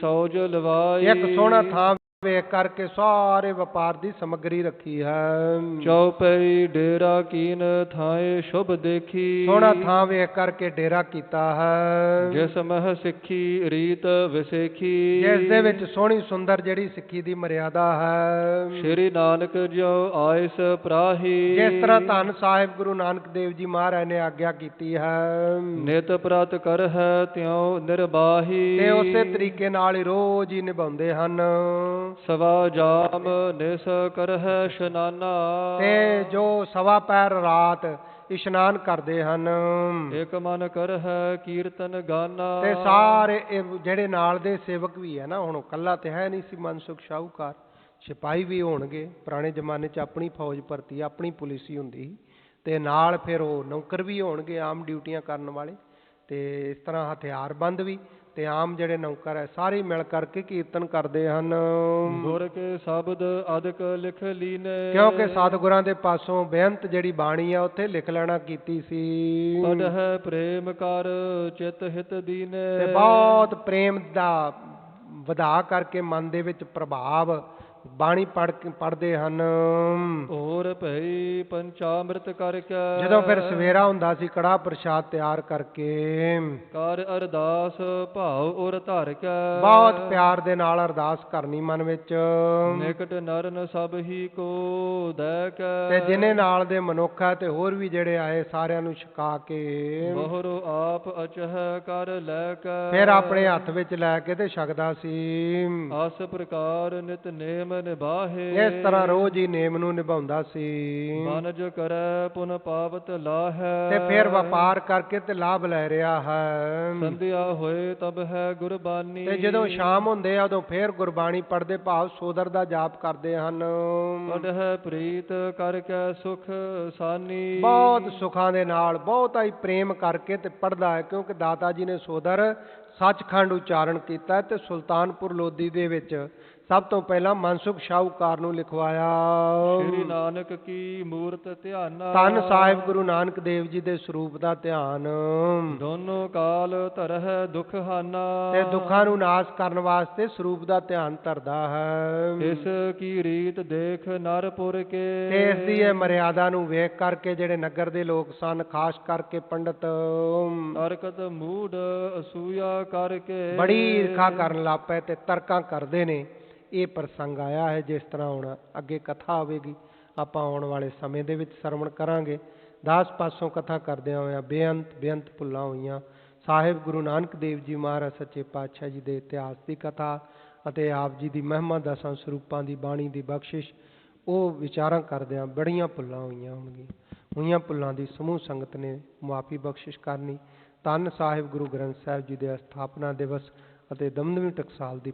ਸੌ ਲਵਾਈ ਇੱਕ ਸੋਹਣਾ ਥਾਂ ਵੇਖ ਕਰਕੇ ਸਾਰੇ ਵਪਾਰ ਦੀ ਸਮੱਗਰੀ ਰੱਖੀ ਹੈ। ਚੌਪਈ ਡੇਰਾ ਕੀਨ ਥਾਏ ਸ਼ੁਭ ਦੇਖੀ। ਸੋਹਣਾ ਥਾਂ ਵੇਖ ਕਰਕੇ ਡੇਰਾ ਕੀਤਾ ਹੈ। ਜਿਸ ਮਹ ਸਿੱਖੀ ਰੀਤ ਵਿਸੇਖੀ। ਜਿਸ ਦੇ ਵਿੱਚ ਸੋਹਣੀ ਸੁੰਦਰ ਜਿਹੜੀ ਸਿੱਖੀ ਦੀ ਮਰਿਆਦਾ ਹੈ। ਸ਼੍ਰੀ ਨਾਨਕ ਜਿਉ ਆਇਸ ਪ੍ਰਾਹੀ। ਜਿਸ ਤਰ੍ਹਾਂ ਧੰਨ ਸਾਹਿਬ ਗੁਰੂ ਨਾਨਕ ਦੇਵ ਜੀ ਮਹਾਰਾਜ ਨੇ ਆਗਿਆ ਕੀਤੀ ਹੈ। ਨਿਤ ਪ੍ਰਤ ਕਰ ਹੈ ਤਿਉ ਨਿਰਬਾਹੀ। ਤੇ ਉਸੇ ਤਰੀਕੇ ਨਾਲ ਹੀ ਰੋਜ਼ ਹੀ ਨਿਭਾਉਂਦੇ ਹਨ। ਸਵਾ ਜਾਮ ਨਿਸ ਕਰ ਹੈ ਇਸ਼ਨਾਨਾ। ਤੇ ਜੋ ਸਵਾ ਪੈਰ ਰਾਤ ਇਸ਼ਨਾਨ ਕਰਦੇ ਹਨ। ਇਕ ਮਨ ਕਰ ਹੈ ਕੀਰਤਨ ਗਾਨਾ। ਤੇ ਸਾਰੇ ਜਿਹੜੇ ਨਾਲ ਦੇ ਸੇਵਕ ਵੀ ਹੈ ਨਾ ਹੁਣ ਕੱਲਾ ਤੇ ਹੈ ਨਹੀਂ ਸੀ ਮਨਸੁਖ ਸ਼ਾਹੂਕਾਰ। ਸਿਪਾਹੀ ਵੀ ਹੋਣਗੇ ਪੁਰਾਣੇ ਜ਼ਮਾਨੇ 'ਚ ਆਪਣੀ ਫੌਜ ਭਰਤੀ ਆਪਣੀ ਪੁਲਿਸ ਹੀ ਹੁੰਦੀ ਸੀ। ਤੇ ਨਾਲ ਫਿਰ ਉਹ ਨੌਕਰ ਵੀ ਹੋਣਗੇ ਆਮ ਡਿਊਟੀਆਂ ਕਰਨ ਵਾਲੇ। ਤੇ ਇਸ ਤਰ੍ਹਾਂ ਹਥਿਆਰਬੰਦ ਵੀ। ਤੇ ਆਮ ਜਿਹੜੇ ਨੌਕਰ ਹੈ ਸਾਰੇ ਮਿਲ ਕਰਕੇ ਕੀਰਤਨ ਕਰਦੇ ਹਨ। ਗੁਰ ਕੇ ਸ਼ਬਦ ਅਦਕ ਲਿਖ ਲੀਨੇ। ਕਿਉਂਕਿ ਸਤਿਗੁਰਾਂ ਦੇ ਪਾਸੋਂ ਬੇਅੰਤ ਜਿਹੜੀ ਬਾਣੀ ਆ ਉੱਥੇ ਲਿਖ ਲੈਣਾ ਕੀਤੀ ਸੀ। ਪੜ ਹੈ ਪ੍ਰੇਮ ਕਰ ਚਿਤ ਹਿਤ ਦੀਨੇ। ਤੇ ਬਹੁਤ ਪ੍ਰੇਮ ਦਾ ਵਧਾ ਕਰਕੇ ਮਨ ਦੇ ਵਿੱਚ ਪ੍ਰਭਾਵ ਬਾਣੀ ਪੜ ਪੜਦੇ ਹਨ। ਹੋਰ ਭਈ ਪੰਚਾਮ੍ਰਿਤ ਕਰਕੇ ਜਦੋਂ ਫਿਰ ਸਵੇਰਾ ਹੁੰਦਾ ਸੀ ਕੜਾ ਪ੍ਰਸ਼ਾਦ ਤਿਆਰ ਕਰਕੇ। ਕਰ ਅਰਦਾਸ ਭਾਵ ਉਰ ਧਰ ਕੇ। ਬਹੁਤ ਪਿਆਰ ਦੇ ਨਾਲ ਅਰਦਾਸ ਕਰਨੀ ਮਨ ਵਿੱਚ। ਨਿਕਟ ਨਰਨ ਸਭ ਹੀ ਕੋ ਦੈ ਕੇ। ਤੇ ਜਿਨੇ ਨਾਲ ਦੇ ਮਨੁੱਖ ਤੇ ਹੋਰ ਵੀ ਜਿਹੜੇ ਆਏ ਸਾਰਿਆਂ ਨੂੰ ਛਕਾ ਕੇ। ਬਹੁਰੋ ਆਪ ਅਚਹ ਕਰ ਲੈ ਕੇ। ਫਿਰ ਆਪਣੇ ਹੱਥ ਵਿੱਚ ਲੈ ਕੇ ਤੇ ਛਕਦਾ ਸੀ। ਆਸ ਪ੍ਰਕਾਰ ਨਿਤ ਨੇਮ ਨਿਬਾਹੇ ਇਸ ਤਰ੍ਹਾਂ ਰੋਜ਼ ਹੀ ਨੇਮ ਨੂੰ ਨਿਭਾਉਂਦਾ ਸੀ। ਮਨਜ ਕਰੈ ਪੁਨ ਪਾਵਤ ਲਾਹੈ। ਤੇ ਫਿਰ ਵਪਾਰ ਕਰਕੇ ਤੇ ਲਾਭ ਲੈ ਰਿਹਾ ਹੈ। ਸੰਧਿਆ ਹੋਏ ਤਬ ਹੈ ਗੁਰਬਾਨੀ ਤੇ ਜਦੋਂ ਸ਼ਾਮ ਹੁੰਦੇ ਆ ਉਦੋਂ ਫੇਰ ਗੁਰਬਾਣੀ ਪੜ੍ਹਦੇ ਭਾਵ ਸੋਦਰ ਦਾ ਜਾਪ ਕਰਦੇ ਹਨ। ਪੜ ਹੈ ਪ੍ਰੀਤ ਕਰਕੇ ਸੁਖ ਸਾਨੀ। ਬਹੁਤ ਸੁਖਾਂ ਦੇ ਨਾਲ ਬਹੁਤਾ ਹੀ ਪ੍ਰੇਮ ਕਰਕੇ ਤੇ ਪੜਦਾ ਹੈ ਕਿਉਂਕਿ ਦਾਤਾ ਜੀ ਨੇ ਸੋਦਰ ਸੱਚਖੰਡ ਉਚਾਰਨ ਕੀਤਾ ਤੇ ਸੁਲਤਾਨਪੁਰ ਲੋਧੀ ਦੇ ਵਿੱਚ ਸਭ ਤੋਂ ਪਹਿਲਾਂ ਮਨਸੁਖ ਸ਼ਾਹੂਕਾਰ ਨੂੰ ਲਿਖਵਾਇਆ। ਸ੍ਰੀ ਨਾਨਕ ਕੀ ਮੂਰਤ ਧਿਆਨਾ ਧੰਨ ਸਾਹਿਬ ਗੁਰੂ ਨਾਨਕ ਦੇਵ ਜੀ ਦੇ ਸਰੂਪ ਦਾ ਧਿਆਨ। ਦੋਨੋਂ ਕਾਲ ਧਰਹਿ ਦੁਖ ਹਾਨਾ। ਤੇ ਦੁੱਖਾਂ ਨੂੰ ਨਾਸ਼ ਕਰਨ ਵਾਸਤੇ ਸਰੂਪ ਦਾ ਧਿਆਨ ਧਰਦਾ ਹੈ। ਇਸ ਕੀ ਰੀਤ ਦੇਖ ਨਰਪੁਰ ਕੇ। ਤੇ ਇਸ ਦੀ ਇਹ ਮਰਿਆਦਾ ਨੂੰ ਵੇਖ ਕਰਕੇ ਜਿਹੜੇ ਨਗਰ ਦੇ ਲੋਕ ਸਨ ਖਾਸ ਕਰਕੇ ਪੰਡਤ। ਤਰਕਤ ਮੂਡ ਅਸੂਇਆ ਕਰਕੇ ਬੜੀ ਈਰਖਾ ਕਰਨ ਲੱਗ ਤੇ ਤਰਕਾਂ ਕਰਦੇ ਨੇ। ਇਹ ਪ੍ਰਸੰਗ ਆਇਆ ਹੈ, ਜਿਸ ਤਰ੍ਹਾਂ ਹੁਣ ਅੱਗੇ ਕਥਾ ਆਵੇਗੀ। ਆਪਾਂ ਆਉਣ ਵਾਲੇ ਸਮੇਂ ਦੇ ਵਿੱਚ ਸਰਵਣ ਕਰਾਂਗੇ। ਦਾਸ ਪਾਸੋਂ ਕਥਾ ਕਰਦਿਆਂ ਹੋਇਆਂ ਬੇਅੰਤ ਬੇਅੰਤ ਭੁੱਲਾਂ ਹੋਈਆਂ। ਸਾਹਿਬ ਗੁਰੂ ਨਾਨਕ ਦੇਵ ਜੀ ਮਹਾਰਾਜ ਸੱਚੇ ਪਾਤਸ਼ਾਹ ਜੀ ਦੇ ਇਤਿਹਾਸ ਦੀ ਕਥਾ ਅਤੇ ਆਪ ਜੀ ਦੀ ਮਹਿਮਾ ਦਸਾਂ ਸਰੂਪਾਂ ਦੀ ਬਾਣੀ ਦੀ ਬਖਸ਼ਿਸ਼, ਉਹ ਵਿਚਾਰਾਂ ਕਰਦਿਆਂ ਬੜੀਆਂ ਭੁੱਲਾਂ ਹੋਈਆਂ ਹੋਣਗੀਆਂ। ਹੋਈਆਂ ਭੁੱਲਾਂ ਦੀ ਸਮੂਹ ਸੰਗਤ ਨੇ ਮੁਆਫੀ ਬਖਸ਼ਿਸ਼ ਕਰਨੀ ਧੰਨ ਸਾਹਿਬ ਗੁਰੂ ਗ੍ਰੰਥ ਸਾਹਿਬ ਜੀ ਦੇ ਸਥਾਪਨਾ ਦਿਵਸ ਅਤੇ ਦਮਦਮੀ ਟਕਸਾਲ ਦੀ